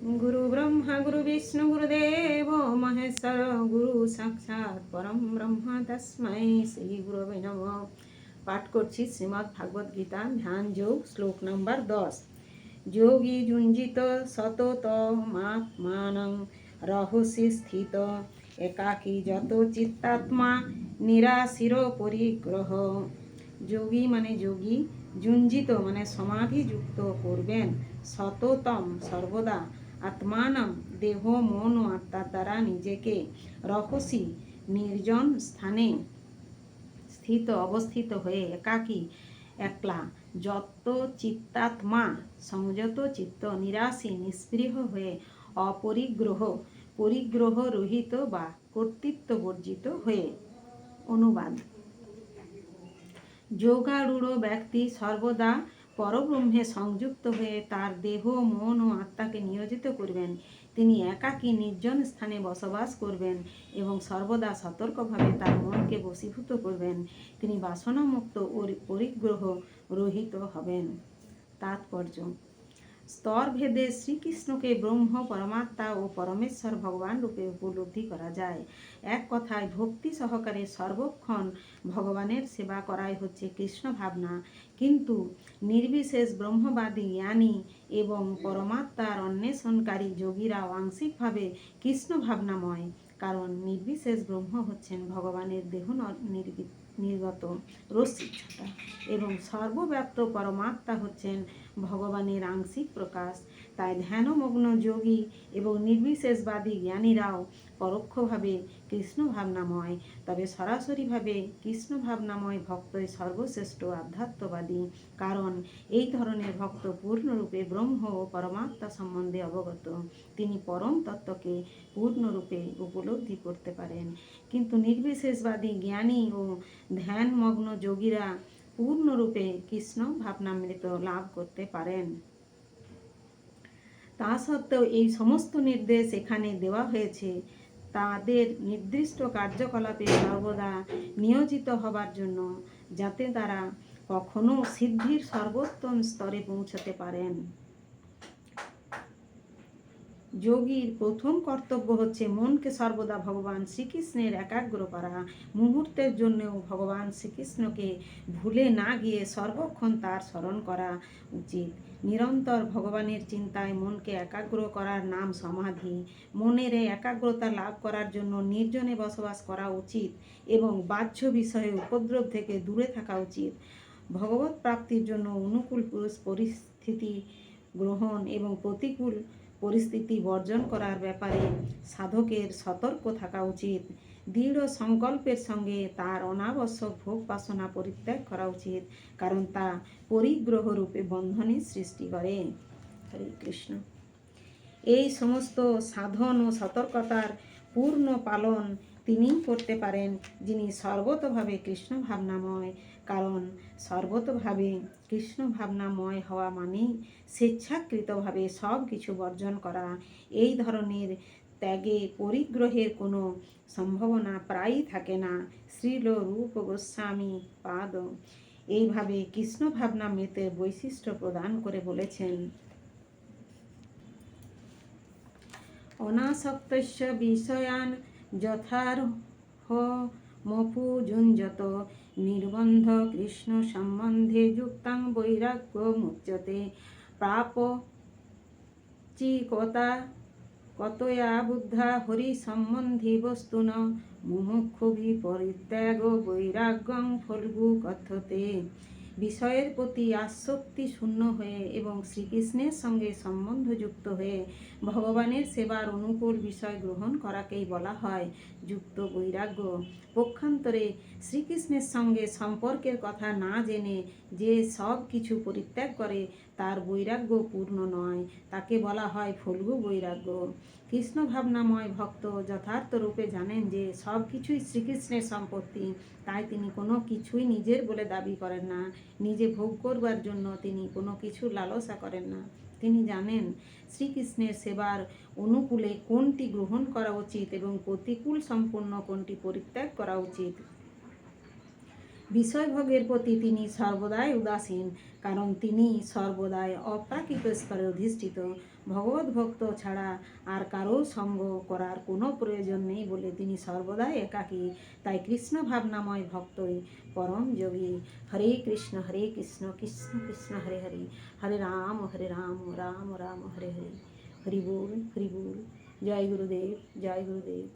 গুরু ব্রহ্মা গুরু বিষ্ণু গুরুদেব মহেশ্বর গুরু সাক্ষাৎ পরম ব্রহ্মা তস্মৈ শ্রী গুরবে নম পাঠ করছি শ্রীমদ্ ভাগবত গীতা ধ্যান যোগ শ্লোক নম্বর দশ। যোগী যুঞ্জিত সতত মাত্মানং রহস্যে স্থিত। একাকী যত চিত্তাত্মা নিরাশির পরিগ্রহ। যোগী মানে যোগী যুঞ্জিত মানে সমাধিযুক্ত করবেন। সততম সর্বদা আত্মানম দেহ মন ও আত্মার দ্বারা নিজেকে রহস্যি নির্জন স্থানে স্থিত অবস্থিত হয়ে একাকী একলা। যত চিত্তাত্মা, সংযত চিত্ত, নিরাশী, নিস্পৃহ হয়ে অপরিগ্রহ, পরিগ্রহ রহিত বা কর্তৃত্ব বর্জিত হয়ে অনুবাদ। যোগারূঢ় ব্যক্তি সর্বদা পরব্রহ্মে সংযুক্ত হয়ে তার দেহ, মন ও আত্মাকে নিয়োজিত করবেন। তিনি একাকী নির্জন স্থানে বসবাস করবেন এবং সর্বদা সতর্কভাবে তার মনকে বশীভূত করবেন। তিনি বাসনামুক্ত ও পরিগ্রহ রহিত হবেন। তাৎপর্য স্তর ভেদে শ্রীকৃষ্ণকে ব্রহ্ম, পরমাত্মা ও পরমেশ্বর ভগবান রূপে উপলব্ধি করা যায়। এক কথায়, ভক্তি সহকারে সর্বক্ষণ ভগবানের সেবা করাই হচ্ছে কৃষ্ণ ভাবনা। কিন্তু নির্বিশেষ ব্রহ্মবাদী জ্ঞানী এবং পরমাত্মার অন্বেষণকারী যোগীরা আংশিকভাবে কৃষ্ণ ভাবনাময়। কারণ নির্বিশেষ ব্রহ্ম হচ্ছেন ভগবানের দেহ ন- নির্গি- রশ্মির ছটা এবং সর্বব্যাপ্ত পরমাত্মা হচ্ছেন ভগবানের আংশিক প্রকাশ। তাই ধ্যানমগ্ন যোগী এবং নির্বিশেষবাদী জ্ঞানীরাও পরোক্ষভাবে কৃষ্ণ ভাবনাময় তবে সরাসরিভাবে কৃষ্ণ ভাবনাময় ভক্তই সর্বশ্রেষ্ঠ আধ্যাত্মবাদী। কারণ এই ধরনের ভক্ত পূর্ণরূপে ব্রহ্ম ও পরমাত্মা সম্বন্ধে অবগত। তিনি পরম তত্ত্বকে পূর্ণরূপে উপলব্ধি করতে পারেন। কিন্তু নির্বিশেষবাদী জ্ঞানী ও ধ্যানমগ্ন যোগীরা পূর্ণরূপে কৃষ্ণ ভাবনামৃত লাভ করতে পারেন। তা সত্ত্বেও এই সমস্ত নির্দেশ এখানে দেওয়া হয়েছে। তাদের নির্দিষ্ট কার্যকলাপে সর্বদা নিয়োজিত হবার জন্য যাতে তারা কখনো সিদ্ধির সর্বোত্তম স্তরে পৌঁছতে পারেন। যোগীর প্রথম কর্তব্য হচ্ছে মনকে সর্বদা ভগবান শ্রীকৃষ্ণের একাগ্র করা। মুহূর্তের জন্যও ভগবান শ্রীকৃষ্ণকে ভুলে না গিয়ে সর্বক্ষণ তার স্মরণ করা উচিত। নিরন্তর ভগবানের চিন্তায় মনকে একাগ্র করার নাম সমাধি। মনের একাগ্রতা লাভ করার জন্য নির্জনে বসবাস করা উচিত এবং বাহ্য বিষয়ে উপদ্রব থেকে দূরে থাকা উচিত। ভগবত প্রাপ্তির জন্য অনুকূল পুরুষ পরিস্থিতি গ্রহণ এবং প্রতিকূল পরিস্থিতি বর্জন করার ব্যাপারে সাধকের সতর্ক থাকা উচিত। দৃঢ় সংকল্পের সঙ্গে তার অনাবশ্যক ভোগ বাসনা পরিত্যাগ করা উচিত, কারণ তা পরিগ্রহ রূপে বন্ধনের সৃষ্টি করে। হরে কৃষ্ণ। এই সমস্ত সাধন ও সতর্কতার পূর্ণ পালন তিনিই করতে পারেন, যিনি সর্বতভাবে কৃষ্ণ ভাবনাময় কারণ সর্বতভাবে কৃষ্ণ ভাবনাময় হওয়া মানেই স্বেচ্ছাকৃতভাবে সব কিছু বর্জন করা। এই ধরনের ত্যাগে পরিগ্রহের কোনো সম্ভাবনা প্রায়ই থাকে না। শ্রীল রূপ গোস্বামী পাদ। এইভাবে কৃষ্ণ ভাবনামৃতের বৈশিষ্ট্য প্রদান করে বলেছেন। অনাসক্তস্য বিষয়ান যথার্হ মপু যুঞ্জত নির্বন্ধ কৃষ্ণ সম্বন্ধে যুক্তাং বৈরাগ্য মুচ্যতে। প্রাপ চিকতা কতয়া বুদ্ধা হরি সম্বন্ধী বস্তুন। মুমুক্ষুভি পরিত্যাগ বৈরাগ্যং ফলগু কথতে। বিষয়ের প্রতি আসক্তি শূন্য হয়ে এবং শ্রীকৃষ্ণের সঙ্গে সম্বন্ধযুক্ত হয়ে ভগবানের সেবার অনুকূল বিষয় গ্রহণ করাকেই বলা হয় যুক্ত বৈরাগ্য। পক্ষান্তরে শ্রীকৃষ্ণের সঙ্গে সম্পর্কের কথা না জেনে যে সব কিছু পরিত্যাগ করে তার বৈরাগ্য পূর্ণ নয়। তাকে বলা হয় ফল্গু বৈরাগ্য। কৃষ্ণ ভাবনাময় ভক্ত যথার্থ রূপে জানেন যে, সব কিছুই শ্রীকৃষ্ণের সম্পত্তি। তাই তিনি কোনো কিছুই নিজের বলে দাবি করেন না। নিজে ভোগ করবার জন্য তিনি কোনো কিছু লালসা করেন না। তিনি জানেন শ্রীকৃষ্ণের সেবার অনুকূলে কোনটি গ্রহণ করা উচিত এবং প্রতিকূল সম্পূর্ণ কোনটি পরিত্যাগ করা উচিত। বিষয়ভোগের প্রতি তিনি সর্বদাই উদাসীন, কারণ তিনি সর্বদাই অপ্রাকৃত স্তরে অধিষ্ঠিত। ভগবত ভক্ত ছাড়া আর কারও সঙ্গ করার কোনো প্রয়োজন নেই বলে তিনি সর্বদাই একাকী। তাই কৃষ্ণ ভাবনাময় ভক্তই পরম যোগী। হরে কৃষ্ণ হরে কৃষ্ণ কৃষ্ণ কৃষ্ণ, হরে হরে। হরে রাম হরে রাম রাম রাম, হরে হরে। হরি বল, হরি জয় গুরুদেব জয় গুরুদেব।